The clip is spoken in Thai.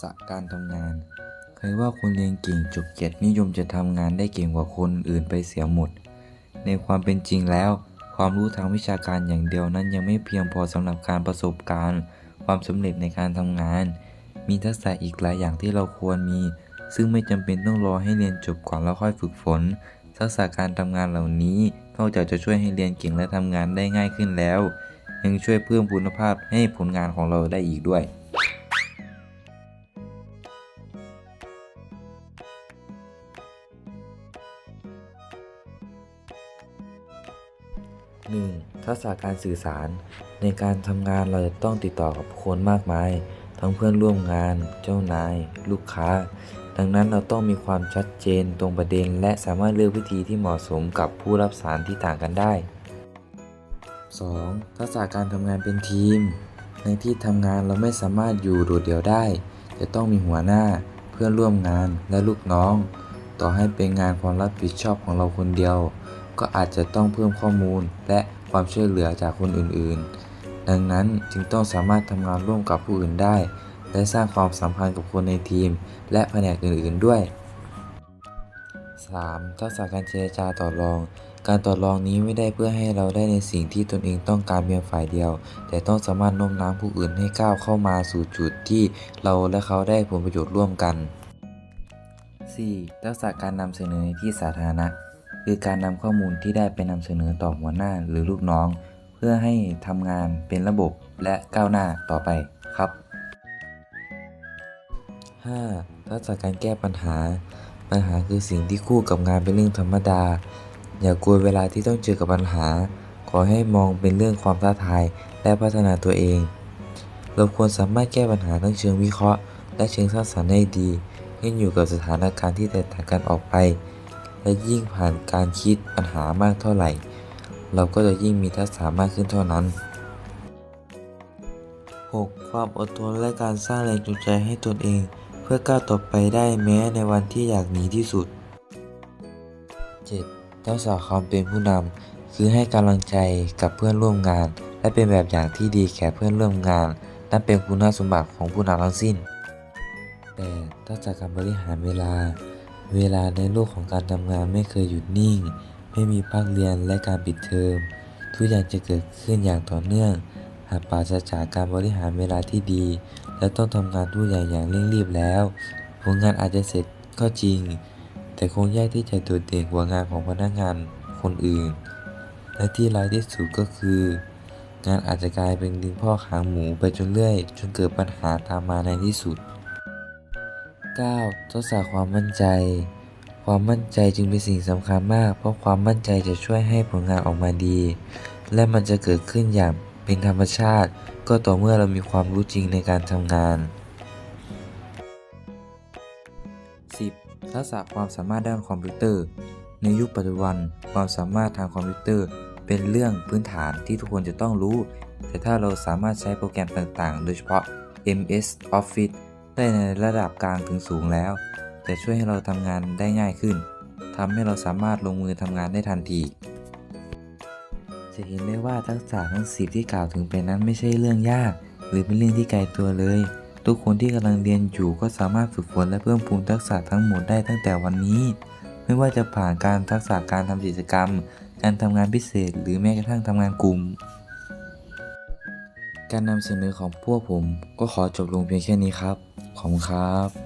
ษะการทำงาน ใครว่าคนเรียนเก่งจบเกียรตินิยมจะทำงานได้เก่งกว่าคนอื่นไปเสียหมด ในความเป็นจริงแล้ว ความรู้ทางวิชาการอย่างเดียวนั้นยังไม่เพียงพอสำหรับการประสบการณ์ ความสำเร็จในการทำงาน มีทักษะอีกหลายอย่างที่เราควรมี ซึ่งไม่จำเป็นต้องรอให้เรียนจบก่อนแล้วค่อยฝึกฝน ทักษะการทำงานเหล่านี้นอกจากจะช่วยให้เรียนเก่งและทำงานได้ง่ายขึ้นแล้ว ยังช่วยเพิ่มคุณภาพให้ผลงานของเราได้อีกด้วย 1. ทักษะการสื่อสาร ในการทำงานเราจะต้องติดต่อกับคนมากมาย ทั้งเพื่อนร่วมงาน เจ้านาย ลูกค้า ดังนั้นเราต้องมีความชัดเจนตรงประเด็น และสามารถเลือกวิธีที่เหมาะสมกับผู้รับสารที่ต่างกันได้ 2. ทักษะการทำงานเป็นทีม ในที่ทำงานเราไม่สามารถอยู่โดดเดี่ยวได้ จะต้องมีหัวหน้า เพื่อนร่วมงานและลูกน้อง ต่อให้เป็นงานความรับผิดชอบของเราคนเดียว ก็อาจจะต้องเพิ่มข้อมูลและความช่วยเหลือจากคนอื่นๆ ดังนั้นจึงต้องสามารถทำงานร่วมกับผู้อื่นได้ และสร้างความสัมพันธ์กับคนในทีม และแผนกอื่นๆด้วย 3. ทักษะการเจรจาต่อรอง การต่อรองนี้ไม่ได้เพื่อให้เราได้ในสิ่งที่ตนเองต้องการเพียงฝ่ายเดียว แต่ต้องสามารถโน้มน้าวผู้อื่นให้ก้าวเข้ามาสู่จุดที่เราและเขาได้ผลประโยชน์ร่วมกัน 4. ทักษะการนำเสนอในที่สาธารณะ คือการนำข้อมูลที่ได้ไปนำเสนอต่อหัวหน้าหรือลูกน้อง เพื่อให้ทำงานเป็นระบบและก้าวหน้าต่อไปครับ 5. ทักษะการแก้ปัญหา ปัญหาคือสิ่งที่คู่กับงานเป็นเรื่องธรรมดา อย่ากลัวเวลาที่ต้องเจอกับปัญหา ขอให้มองเป็นเรื่องความท้าทายและพัฒนาตัวเอง เราควรสามารถแก้ปัญหาทั้งเชิงวิเคราะห์ และเชิงสร้างสรรค์ได้ดีขึ้นอยู่กับสถานการณ์ที่แตกต่างกันออกไป และยิ่งผ่านการคิดปัญหามากเท่าไหร่ เราก็จะยิ่งมีทักษะมากขึ้นเท่านั้น 6. ความอดทนและการสร้างแรงจูงใจให้ตนเอง เพื่อก้าวต่อไปได้แม้ในวันที่อยากหนีที่สุด 7. ทักษะความเป็นผู้นำคือให้กำลังใจกับเพื่อนร่วมงาน และเป็นแบบอย่างที่ดีแก่เพื่อนร่วมงานนั่นเป็นคุณสมบัติของผู้นำทั้งสิ้น 8. ทักษะการบริหารเวลา เวลาในโลกของการทำงานไม่เคยหยุดนิ่ง ไม่มีพักเรียนและการปิดเทอม ทุกอย่างจะเกิดขึ้นอย่างต่อเนื่อง หากปราศจากการบริหารเวลาที่ดี และต้องทำงานทุกอย่างอย่างเร่งรีบแล้ว ผลงานอาจจะเสร็จก็จริง แต่คงยากที่จะโดดเด่นกว่างานของพนักงานคนอื่น และที่ร้ายที่สุดก็คือ งานอาจจะกลายเป็นดินพ่อกหางหมูไปจนเรื่อย จนเกิดปัญหาตามมาในที่สุด 9. ทักษะความมั่นใจ ความมั่นใจจึงเป็นสิ่งสำคัญมาก เพราะความมั่นใจจะช่วยให้ผลงานออกมาดี และมันจะเกิดขึ้นอย่างเป็นธรรมชาติ ก็ต่อเมื่อเรามีความรู้จริงในการทำงาน 10. ทักษะความสามารถด้านคอมพิวเตอร์ ในยุคปัจจุบัน ความสามารถทางคอมพิวเตอร์ เป็นเรื่องพื้นฐานที่ทุกคนจะต้องรู้ แต่ถ้าเราสามารถใช้โปรแกรมต่างๆ โดยเฉพาะ MS Office ได้ในระดับกลางถึงสูงแล้ว จะช่วยให้เราทำงานได้ง่ายขึ้นทำให้เราสามารถลงมือทำงานได้ทันที จะเห็นได้ว่าทักษะทั้ง10ที่กล่าวถึงไปนั้นไม่ใช่เรื่องยาก หรือเป็นเรื่องที่ไกลตัวเลย ทุกคนที่กำลังเรียนอยู่ก็สามารถฝึกฝนและเพิ่มพูนทักษะทั้งหมดได้ตั้งแต่วันนี้ ไม่ว่าจะผ่านการทักษะการทำกิจกรรม การทำงานพิเศษ หรือแม้กระทั่งทำงานกลุ่ม การนำเสนอของพวกผมก็ขอจบลงเพียงแค่นี้ครับ ขอบคุณครับ